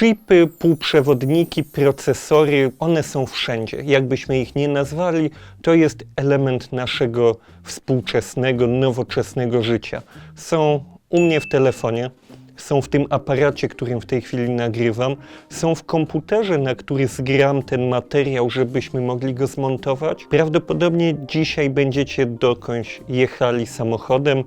Chipy, półprzewodniki, procesory, one są wszędzie. Jakbyśmy ich nie nazwali, to jest element naszego współczesnego, nowoczesnego życia. Są u mnie w telefonie, są w tym aparacie, którym w tej chwili nagrywam, są w komputerze, na który zgram ten materiał, żebyśmy mogli go zmontować. Prawdopodobnie dzisiaj będziecie dokądś jechali samochodem,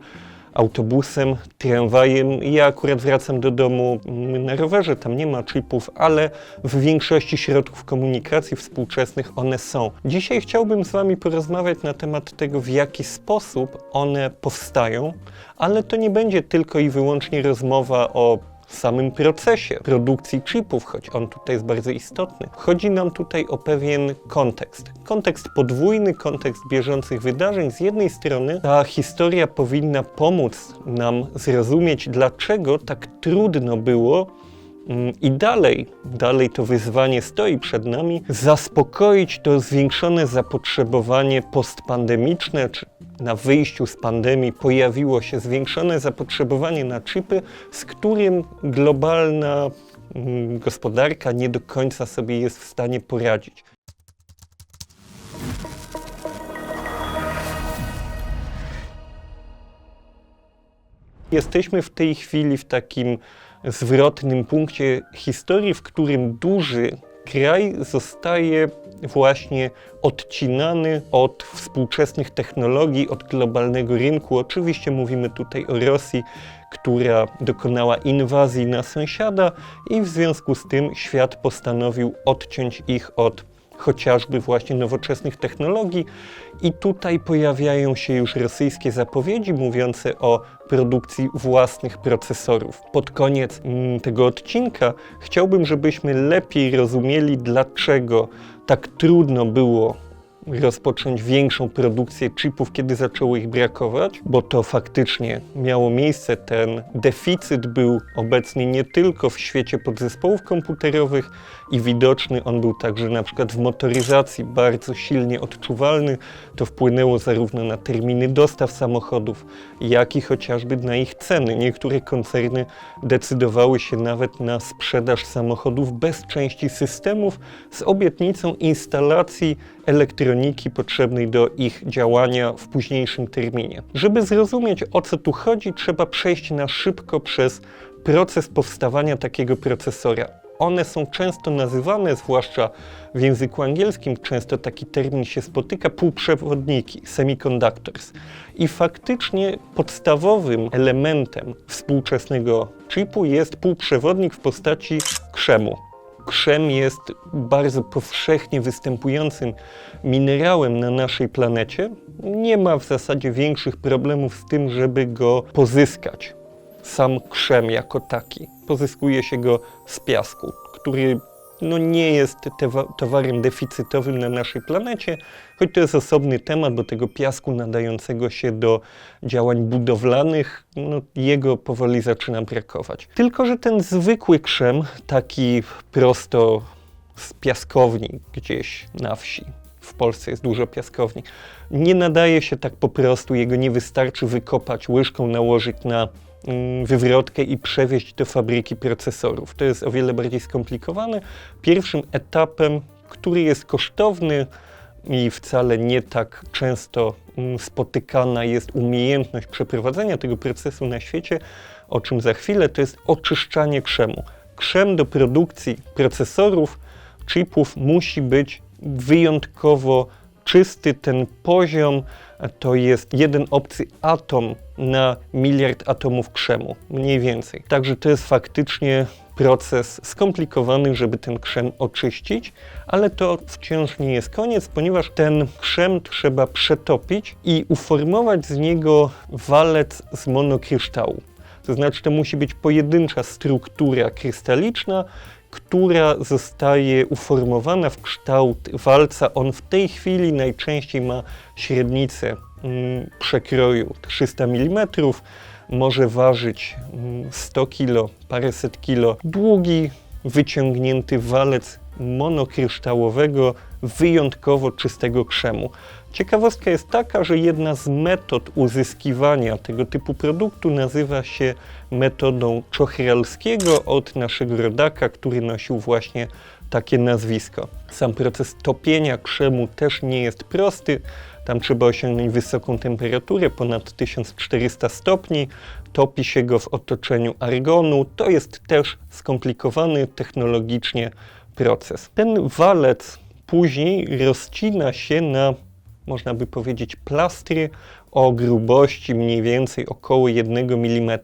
autobusem, tramwajem. Ja akurat wracam do domu mm, na rowerze, tam nie ma chipów, ale w większości środków komunikacji współczesnych one są. Dzisiaj chciałbym z Wami porozmawiać na temat tego, w jaki sposób one powstają, ale to nie będzie tylko i wyłącznie rozmowa o samym procesie produkcji chipów, choć on tutaj jest bardzo istotny. Chodzi nam tutaj o pewien kontekst. Kontekst podwójny, kontekst bieżących wydarzeń. Z jednej strony ta historia powinna pomóc nam zrozumieć, dlaczego tak trudno było mm, i dalej, dalej to wyzwanie stoi przed nami, zaspokoić to zwiększone zapotrzebowanie postpandemiczne, czy na wyjściu z pandemii pojawiło się zwiększone zapotrzebowanie na chipy, z którym globalna mm, gospodarka nie do końca sobie jest w stanie poradzić. Jesteśmy w tej chwili w takim zwrotnym punkcie historii, w którym duży kraj zostaje właśnie odcinany od współczesnych technologii, od globalnego rynku. Oczywiście mówimy tutaj o Rosji, która dokonała inwazji na sąsiada i w związku z tym świat postanowił odciąć ich od chociażby właśnie nowoczesnych technologii. I tutaj pojawiają się już rosyjskie zapowiedzi mówiące o produkcji własnych procesorów. Pod koniec mm, tego odcinka chciałbym, żebyśmy lepiej rozumieli, dlaczego tak trudno było rozpocząć większą produkcję chipów, kiedy zaczęło ich brakować, bo to faktycznie miało miejsce. Ten deficyt był obecny nie tylko w świecie podzespołów komputerowych i widoczny, on był także na przykład w motoryzacji bardzo silnie odczuwalny. To wpłynęło zarówno na terminy dostaw samochodów, jak i chociażby na ich ceny. Niektóre koncerny decydowały się nawet na sprzedaż samochodów bez części systemów z obietnicą instalacji elektroniki potrzebnej do ich działania w późniejszym terminie. Żeby zrozumieć o co tu chodzi, trzeba przejść na szybko przez proces powstawania takiego procesora. One są często nazywane, zwłaszcza w języku angielskim, często taki termin się spotyka, półprzewodniki, semiconductors. I faktycznie podstawowym elementem współczesnego chipu jest półprzewodnik w postaci krzemu. Krzem jest bardzo powszechnie występującym minerałem na naszej planecie. Nie ma w zasadzie większych problemów z tym, żeby go pozyskać. Sam krzem jako taki. Pozyskuje się go z piasku, który no nie jest towarem deficytowym na naszej planecie, choć to jest osobny temat, bo tego piasku nadającego się do działań budowlanych, no jego powoli zaczyna brakować. Tylko, że ten zwykły krzem, taki prosto z piaskowni gdzieś na wsi, w Polsce jest dużo piaskowni, nie nadaje się tak po prostu, jego nie wystarczy wykopać łyżką, nałożyć na wywrotkę i przewieźć do fabryki procesorów. To jest o wiele bardziej skomplikowane. Pierwszym etapem, który jest kosztowny i wcale nie tak często mm, spotykana jest umiejętność przeprowadzenia tego procesu na świecie, o czym za chwilę, to jest oczyszczanie krzemu. Krzem do produkcji procesorów, chipów musi być wyjątkowo czysty. Ten poziom to jest jeden obcy atom na miliard atomów krzemu, mniej więcej. Także to jest faktycznie proces skomplikowany, żeby ten krzem oczyścić, ale to wciąż nie jest koniec, ponieważ ten krzem trzeba przetopić i uformować z niego walec z monokryształu. To znaczy, to musi być pojedyncza struktura krystaliczna, która zostaje uformowana w kształt walca. On w tej chwili najczęściej ma średnicę mm, przekroju 300 mm, może ważyć mm, 100 kg, paręset kilo. Długi, wyciągnięty walec monokryształowego wyjątkowo czystego krzemu. Ciekawostka jest taka, że jedna z metod uzyskiwania tego typu produktu nazywa się metodą Czochralskiego od naszego rodaka, który nosił właśnie takie nazwisko. Sam proces topienia krzemu też nie jest prosty. Tam trzeba osiągnąć wysoką temperaturę, ponad 1400 stopni. Topi się go w otoczeniu argonu. To jest też skomplikowany technologicznie proces. Ten walec później rozcina się na, można by powiedzieć, plastry o grubości mniej więcej około 1 mm.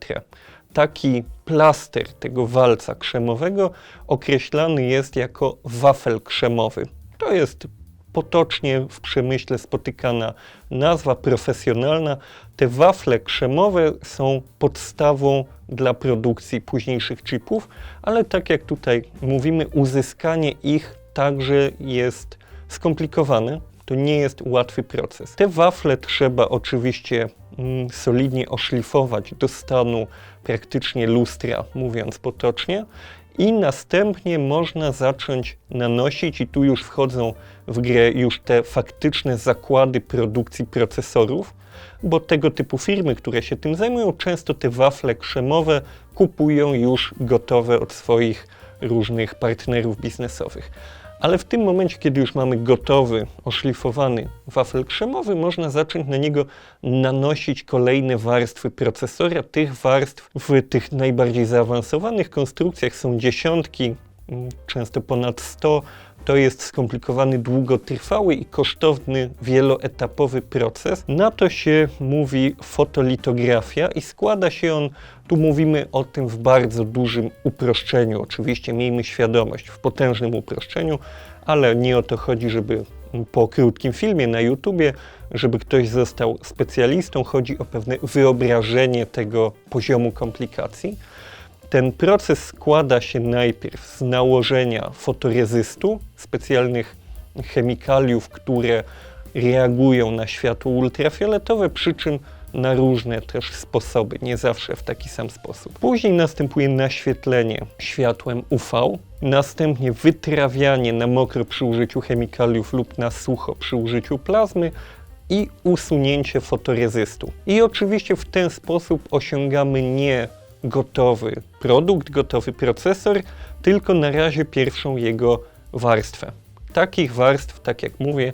Taki plaster tego walca krzemowego określany jest jako wafel krzemowy. To jest potocznie w przemyśle spotykana nazwa profesjonalna. Te wafle krzemowe są podstawą dla produkcji późniejszych chipów, ale tak jak tutaj mówimy, uzyskanie ich także jest skomplikowane. To nie jest łatwy proces. Te wafle trzeba oczywiście mm, solidnie oszlifować do stanu praktycznie lustra, mówiąc potocznie, i następnie można zacząć nanosić, i tu już wchodzą w grę już te faktyczne zakłady produkcji procesorów, bo tego typu firmy, które się tym zajmują, często te wafle krzemowe kupują już gotowe od swoich różnych partnerów biznesowych. Ale w tym momencie, kiedy już mamy gotowy, oszlifowany wafel krzemowy, można zacząć na niego nanosić kolejne warstwy procesora. Tych warstw w tych najbardziej zaawansowanych konstrukcjach są dziesiątki, mm, często ponad 100. To jest skomplikowany, długotrwały i kosztowny, wieloetapowy proces. Na to się mówi fotolitografia i składa się on, tu mówimy o tym w bardzo dużym uproszczeniu. Oczywiście miejmy świadomość, w potężnym uproszczeniu, ale nie o to chodzi, żeby po krótkim filmie na YouTubie, żeby ktoś został specjalistą. Chodzi o pewne wyobrażenie tego poziomu komplikacji. Ten proces składa się najpierw z nałożenia fotorezystu, specjalnych chemikaliów, które reagują na światło ultrafioletowe, przy czym na różne też sposoby, nie zawsze w taki sam sposób. Później następuje naświetlenie światłem UV, następnie wytrawianie na mokro przy użyciu chemikaliów lub na sucho przy użyciu plazmy i usunięcie fotorezystu. I oczywiście w ten sposób osiągamy nie gotowy produkt, gotowy procesor, tylko na razie pierwszą jego warstwę. Takich warstw, tak jak mówię,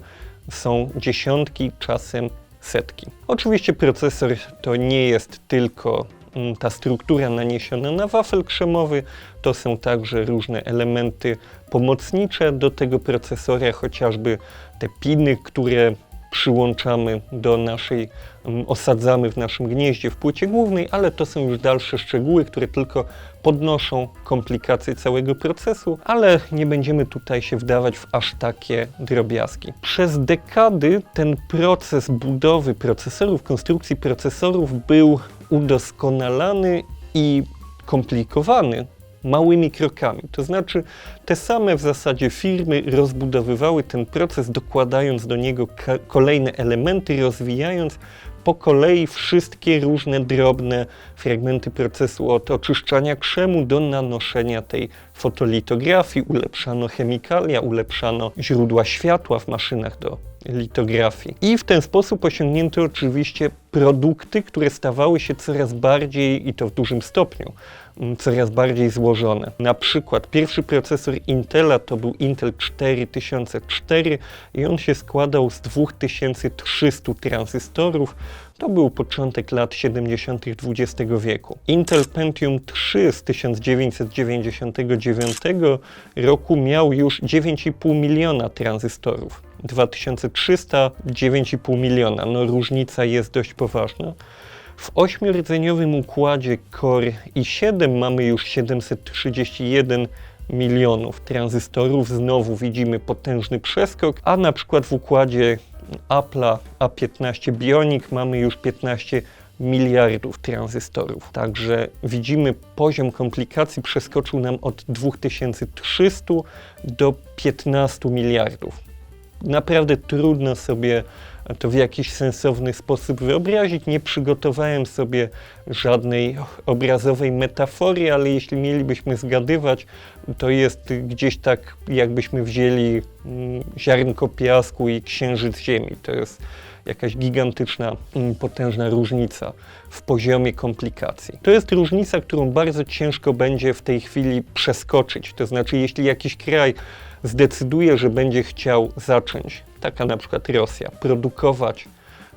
są dziesiątki, czasem setki. Oczywiście procesor to nie jest tylko mm, ta struktura naniesiona na wafel krzemowy, to są także różne elementy pomocnicze do tego procesora, chociażby te piny, które przyłączamy do naszej, mm, osadzamy w naszym gnieździe w płycie głównej, ale to są już dalsze szczegóły, które tylko podnoszą komplikacje całego procesu, ale nie będziemy tutaj się wdawać w aż takie drobiazgi. Przez dekady ten proces budowy procesorów, konstrukcji procesorów był udoskonalany i komplikowany małymi krokami. To znaczy, te same w zasadzie firmy rozbudowywały ten proces, dokładając do niego kolejne elementy, rozwijając po kolei wszystkie różne drobne fragmenty procesu od oczyszczania krzemu do nanoszenia tej fotolitografii. Ulepszano chemikalia, ulepszano źródła światła w maszynach do litografii. I w ten sposób osiągnięto oczywiście produkty, które stawały się coraz bardziej, i to w dużym stopniu, coraz bardziej złożone. Na przykład pierwszy procesor Intela to był Intel 4004 i on się składał z 2300 tranzystorów. To był początek lat 70. XX wieku. Intel Pentium 3 z 1999 roku miał już 9,5 miliona tranzystorów. 2300, 9,5 miliona. No różnica jest dość poważna. W ośmiordzeniowym układzie Core i7 mamy już 731 milionów tranzystorów. Znowu widzimy potężny przeskok, a na przykład w układzie Apple'a A15 Bionic mamy już 15 miliardów tranzystorów. Także widzimy poziom komplikacji przeskoczył nam od 2300 do 15 miliardów. naprawdę trudno sobie to w jakiś sensowny sposób wyobrazić. Nie przygotowałem sobie żadnej obrazowej metafory, ale jeśli mielibyśmy zgadywać, to jest gdzieś tak, jakbyśmy wzięli mm, ziarnko piasku i księżyc Ziemi. To jest jakaś gigantyczna, mm, potężna różnica w poziomie komplikacji. To jest różnica, którą bardzo ciężko będzie w tej chwili przeskoczyć. To znaczy, jeśli jakiś kraj zdecyduje, że będzie chciał zacząć, taka na przykład Rosja, produkować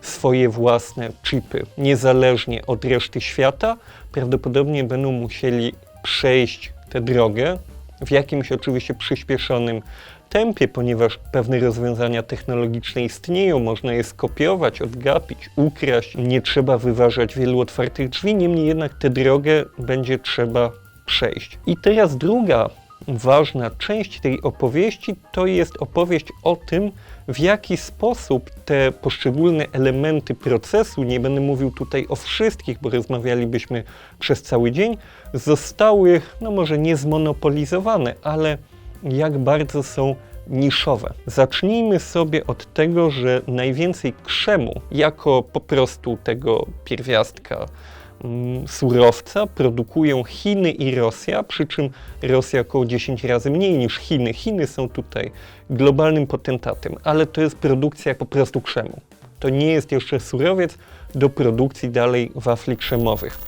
swoje własne chipy niezależnie od reszty świata, prawdopodobnie będą musieli przejść tę drogę w jakimś oczywiście przyspieszonym tempie, ponieważ pewne rozwiązania technologiczne istnieją, można je skopiować, odgapić, ukraść, nie trzeba wyważać wielu otwartych drzwi, niemniej jednak tę drogę będzie trzeba przejść. I teraz druga ważna część tej opowieści to jest opowieść o tym, w jaki sposób te poszczególne elementy procesu, nie będę mówił tutaj o wszystkich, bo rozmawialibyśmy przez cały dzień, zostały, no może nie zmonopolizowane, ale jak bardzo są niszowe. Zacznijmy sobie od tego, że najwięcej krzemu, jako po prostu tego pierwiastka surowca, produkują Chiny i Rosja, przy czym Rosja około 10 razy mniej niż Chiny. Chiny są tutaj globalnym potentatem, ale to jest produkcja po prostu krzemu. To nie jest jeszcze surowiec do produkcji dalej wafli krzemowych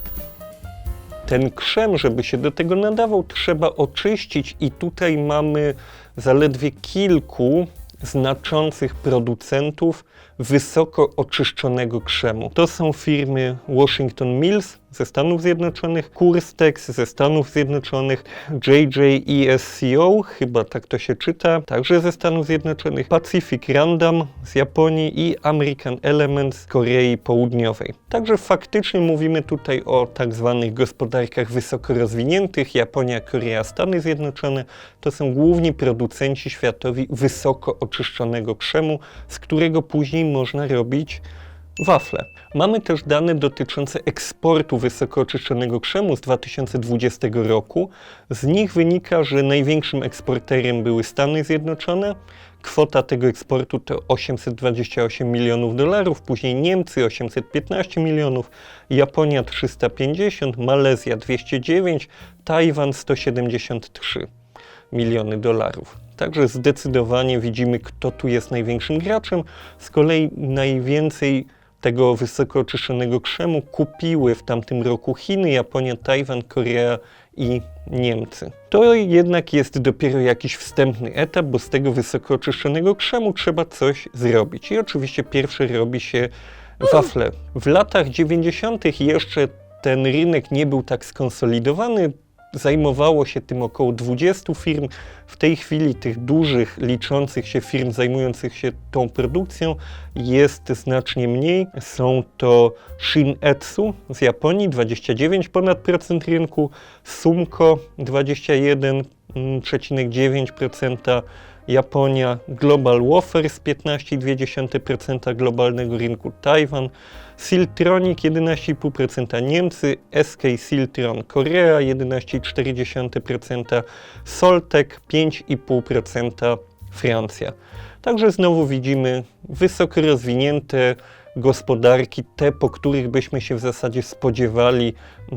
ten krzem, żeby się do tego nadawał, trzeba oczyścić i tutaj mamy zaledwie kilku znaczących producentów wysoko oczyszczonego krzemu. To są firmy Washington Mills ze Stanów Zjednoczonych, Kurstex ze Stanów Zjednoczonych, JJESCO, chyba tak to się czyta, także ze Stanów Zjednoczonych, Pacific Random z Japonii i American Element z Korei Południowej. Także faktycznie mówimy tutaj o tak zwanych gospodarkach wysoko rozwiniętych. Japonia, Korea, Stany Zjednoczone to są główni producenci światowi wysoko oczyszczonego krzemu, z którego później można robić wafle. Mamy też dane dotyczące eksportu wysoko oczyszczonego krzemu z 2020 roku. Z nich wynika, że największym eksporterem były Stany Zjednoczone. Kwota tego eksportu to 828 milionów dolarów, później Niemcy 815 milionów, Japonia 350, Malezja 209, Tajwan 173 miliony dolarów. Także zdecydowanie widzimy, kto tu jest największym graczem. Z kolei najwięcej tego wysoko oczyszczonego krzemu kupiły w tamtym roku Chiny, Japonia, Tajwan, Korea i Niemcy. To jednak jest dopiero jakiś wstępny etap, bo z tego wysoko oczyszczonego krzemu trzeba coś zrobić. I oczywiście pierwsze robi się wafle. W latach 90. jeszcze ten rynek nie był tak skonsolidowany, Zajmowało się tym około 20 firm. W tej chwili tych dużych, liczących się firm zajmujących się tą produkcją jest znacznie mniej. Są to Shin-Etsu z Japonii 29 ponad procent rynku, Sumco 21,9%, Japonia, Global Wafers 15,2% globalnego rynku, Tajwan, Siltronic 11,5%, Niemcy, SK Siltron, Korea 11,4%, Soltec 5,5%, Francja. Także znowu widzimy wysoko rozwinięte gospodarki, te, po których byśmy się w zasadzie spodziewali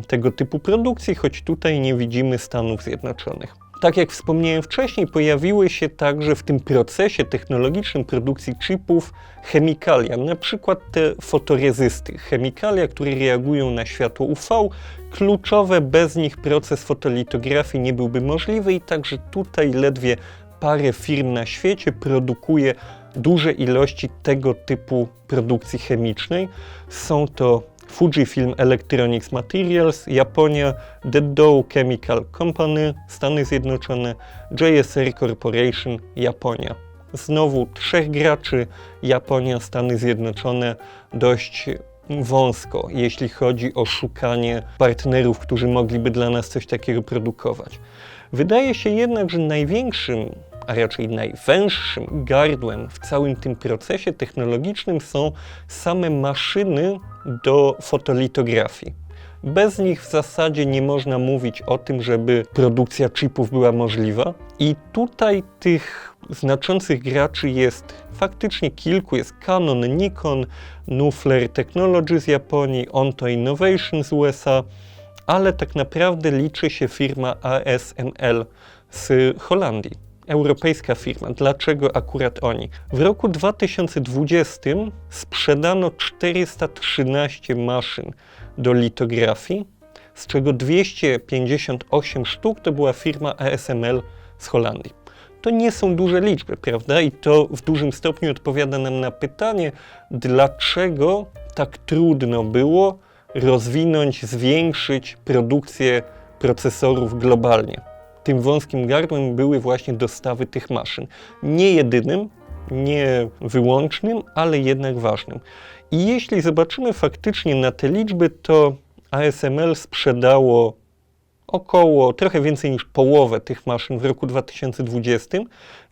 tego typu produkcji, choć tutaj nie widzimy Stanów Zjednoczonych. Tak jak wspomniałem wcześniej, pojawiły się także w tym procesie technologicznym produkcji chipów chemikalia, na przykład te fotorezysty, chemikalia, które reagują na światło UV. Kluczowe, bez nich proces fotolitografii nie byłby możliwy i także tutaj ledwie parę firm na świecie produkuje duże ilości tego typu produkcji chemicznej. Są to Fujifilm Electronics Materials, Japonia, Dow Chemical Company, Stany Zjednoczone, JSR Corporation, Japonia. Znowu trzech graczy, Japonia, Stany Zjednoczone, dość wąsko, jeśli chodzi o szukanie partnerów, którzy mogliby dla nas coś takiego produkować. Wydaje się jednak, że największym a raczej najwęższym gardłem w całym tym procesie technologicznym są same maszyny do fotolitografii. Bez nich w zasadzie nie można mówić o tym, żeby produkcja chipów była możliwa. I tutaj tych znaczących graczy jest faktycznie kilku. Jest Canon, Nikon, Nuflare Technology z Japonii, Onto Innovation z USA, ale tak naprawdę liczy się firma ASML z Holandii. Europejska firma. Dlaczego akurat oni? W roku 2020 sprzedano 413 maszyn do litografii, z czego 258 sztuk to była firma ASML z Holandii. To nie są duże liczby, prawda? I to w dużym stopniu odpowiada nam na pytanie, dlaczego tak trudno było rozwinąć, zwiększyć produkcję procesorów globalnie. Tym wąskim gardłem były właśnie dostawy tych maszyn. Nie jedynym, nie wyłącznym, ale jednak ważnym. I jeśli zobaczymy faktycznie na te liczby, to ASML sprzedało około trochę więcej niż połowę tych maszyn w roku 2020.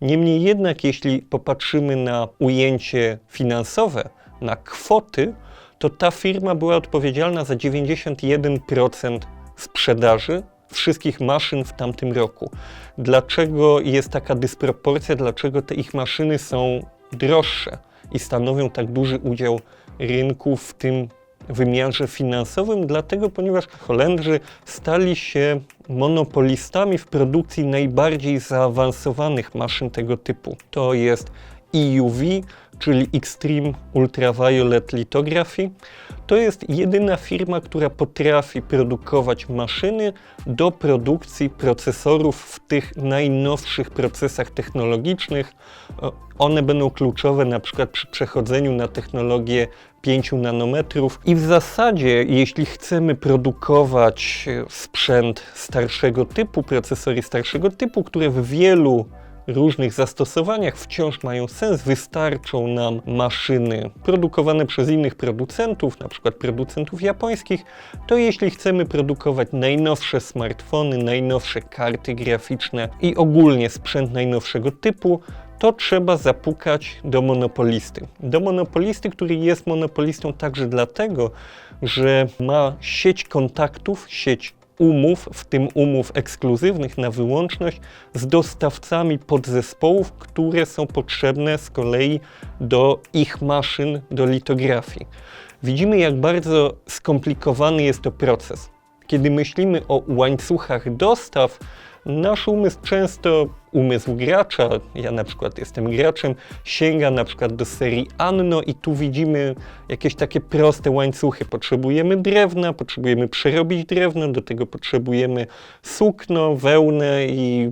Niemniej jednak, jeśli popatrzymy na ujęcie finansowe, na kwoty, to ta firma była odpowiedzialna za 91% sprzedaży wszystkich maszyn w tamtym roku. Dlaczego jest taka dysproporcja? Dlaczego te ich maszyny są droższe i stanowią tak duży udział rynku w tym wymiarze finansowym? Dlatego, ponieważ Holendrzy stali się monopolistami w produkcji najbardziej zaawansowanych maszyn tego typu. To jest EUV, czyli Extreme Ultraviolet Lithography. To jest jedyna firma, która potrafi produkować maszyny do produkcji procesorów w tych najnowszych procesach technologicznych. One będą kluczowe na przykład przy przechodzeniu na technologię 5 nanometrów i w zasadzie jeśli chcemy produkować sprzęt starszego typu, procesory starszego typu, które w wielu różnych zastosowaniach wciąż mają sens. Wystarczą nam maszyny produkowane przez innych producentów, na przykład producentów japońskich, to jeśli chcemy produkować najnowsze smartfony, najnowsze karty graficzne i ogólnie sprzęt najnowszego typu, to trzeba zapukać do monopolisty. Do monopolisty, który jest monopolistą także dlatego, że ma sieć kontaktów, sieć umów, w tym umów ekskluzywnych na wyłączność z dostawcami podzespołów, które są potrzebne z kolei do ich maszyn do litografii. Widzimy, jak bardzo skomplikowany jest to proces. Kiedy myślimy o łańcuchach dostaw, nasz umysł często, umysł gracza, ja na przykład jestem graczem, sięga na przykład do serii Anno i tu widzimy jakieś takie proste łańcuchy. Potrzebujemy drewna, potrzebujemy przerobić drewno, do tego potrzebujemy sukno, wełnę i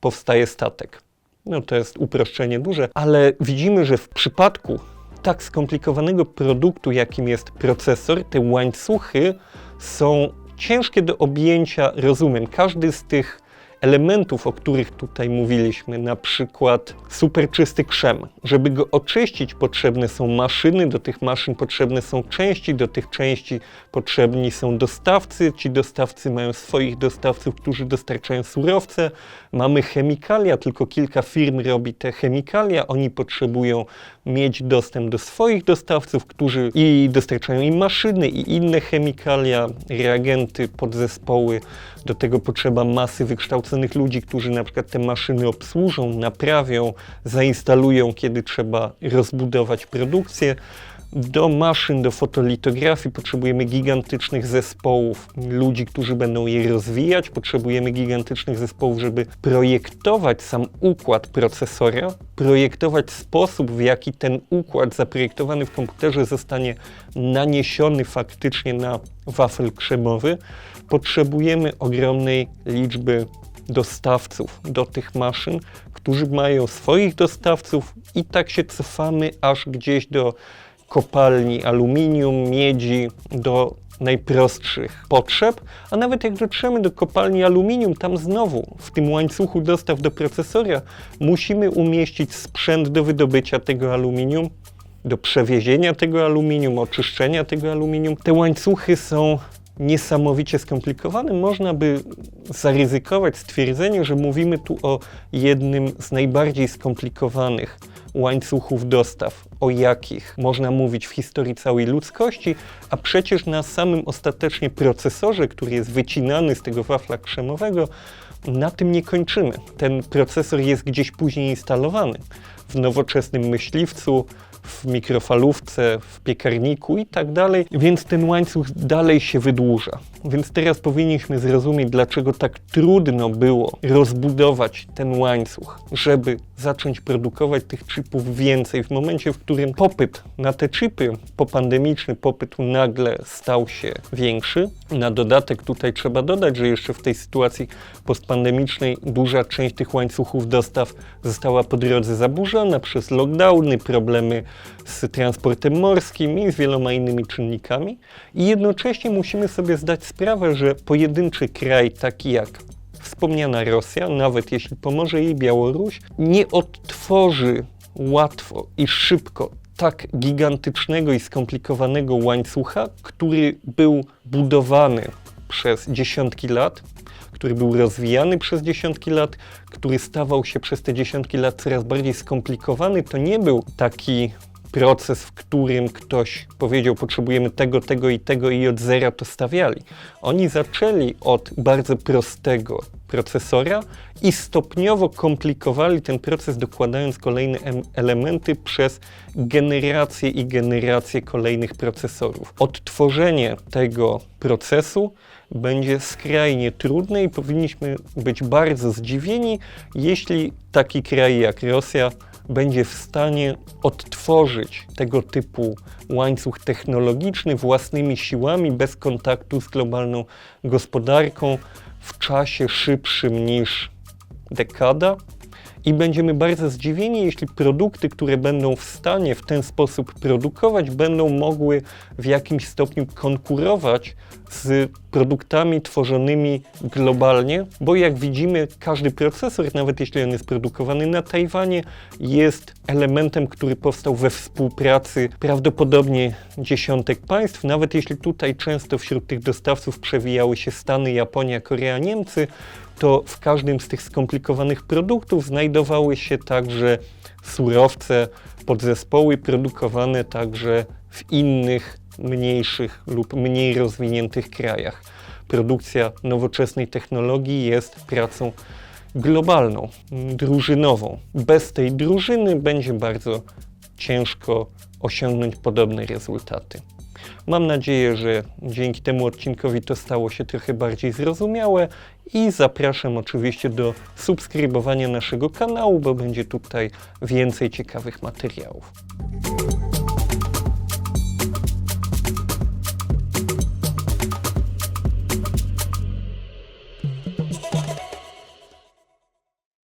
powstaje statek. No to jest uproszczenie duże, ale widzimy, że w przypadku tak skomplikowanego produktu, jakim jest procesor, te łańcuchy są ciężkie do objęcia rozumem. Każdy z tych elementów, o których tutaj mówiliśmy, na przykład super czysty krzem. Żeby go oczyścić, potrzebne są maszyny, do tych maszyn potrzebne są części, do tych części potrzebni są dostawcy. Ci dostawcy mają swoich dostawców, którzy dostarczają surowce. Mamy chemikalia, tylko kilka firm robi te chemikalia. Oni potrzebują mieć dostęp do swoich dostawców, którzy i dostarczają im maszyny i inne chemikalia, reagenty, podzespoły. Do tego potrzeba masy wykształconych ludzi, którzy na przykład te maszyny obsłużą, naprawią, zainstalują, kiedy trzeba rozbudować produkcję. Do maszyn, do fotolitografii potrzebujemy gigantycznych zespołów ludzi, którzy będą je rozwijać. Potrzebujemy gigantycznych zespołów, żeby projektować sam układ procesora, projektować sposób, w jaki ten układ zaprojektowany w komputerze zostanie naniesiony faktycznie na wafel krzemowy. Potrzebujemy ogromnej liczby dostawców do tych maszyn, którzy mają swoich dostawców i tak się cofamy aż gdzieś do kopalni aluminium, miedzi, do najprostszych potrzeb, a nawet jak dotrzemy do kopalni aluminium, tam znowu w tym łańcuchu dostaw do procesora musimy umieścić sprzęt do wydobycia tego aluminium, do przewiezienia tego aluminium, oczyszczenia tego aluminium. Te łańcuchy są niesamowicie skomplikowane. Można by zaryzykować stwierdzenie, że mówimy tu o jednym z najbardziej skomplikowanych łańcuchów dostaw, o jakich można mówić w historii całej ludzkości, a przecież na samym ostatecznie procesorze, który jest wycinany z tego wafla krzemowego, na tym nie kończymy. Ten procesor jest gdzieś później instalowany w nowoczesnym myśliwcu, w mikrofalówce, w piekarniku i tak dalej, więc ten łańcuch dalej się wydłuża. Więc teraz powinniśmy zrozumieć, dlaczego tak trudno było rozbudować ten łańcuch, żeby zacząć produkować tych chipów więcej w momencie, w którym popyt na te chipy popandemiczny popyt nagle stał się większy. Na dodatek tutaj trzeba dodać, że jeszcze w tej sytuacji postpandemicznej duża część tych łańcuchów dostaw została po drodze zaburzona przez lockdowny, problemy z transportem morskim i z wieloma innymi czynnikami. I jednocześnie musimy sobie zdać sprawę, że pojedynczy kraj taki jak wspomniana Rosja, nawet jeśli pomoże jej Białoruś, nie odtworzy łatwo i szybko tak gigantycznego i skomplikowanego łańcucha, który był budowany przez dziesiątki lat, który był rozwijany przez dziesiątki lat, który stawał się przez te dziesiątki lat coraz bardziej skomplikowany. To nie był taki proces, w którym ktoś powiedział, potrzebujemy tego, tego i tego i od zera to stawiali. Oni zaczęli od bardzo prostego procesora i stopniowo komplikowali ten proces, dokładając kolejne em- elementy przez generację i generację kolejnych procesorów. Odtworzenie tego procesu będzie skrajnie trudne i powinniśmy być bardzo zdziwieni, jeśli taki kraj jak Rosja będzie w stanie odtworzyć tego typu łańcuch technologiczny własnymi siłami, bez kontaktu z globalną gospodarką, w czasie szybszym niż dekada. I będziemy bardzo zdziwieni, jeśli produkty, które będą w stanie w ten sposób produkować, będą mogły w jakimś stopniu konkurować z produktami tworzonymi globalnie, bo jak widzimy, każdy procesor, nawet jeśli on jest produkowany na Tajwanie, jest elementem, który powstał we współpracy prawdopodobnie dziesiątek państw. Nawet jeśli tutaj często wśród tych dostawców przewijały się Stany, Japonia, Korea, Niemcy, to w każdym z tych skomplikowanych produktów znajdowały się także surowce, podzespoły produkowane także w innych, mniejszych lub mniej rozwiniętych krajach. Produkcja nowoczesnej technologii jest pracą globalną, drużynową. Bez tej drużyny będzie bardzo ciężko osiągnąć podobne rezultaty. Mam nadzieję, że dzięki temu odcinkowi to stało się trochę bardziej zrozumiałe i zapraszam oczywiście do subskrybowania naszego kanału, bo będzie tutaj więcej ciekawych materiałów.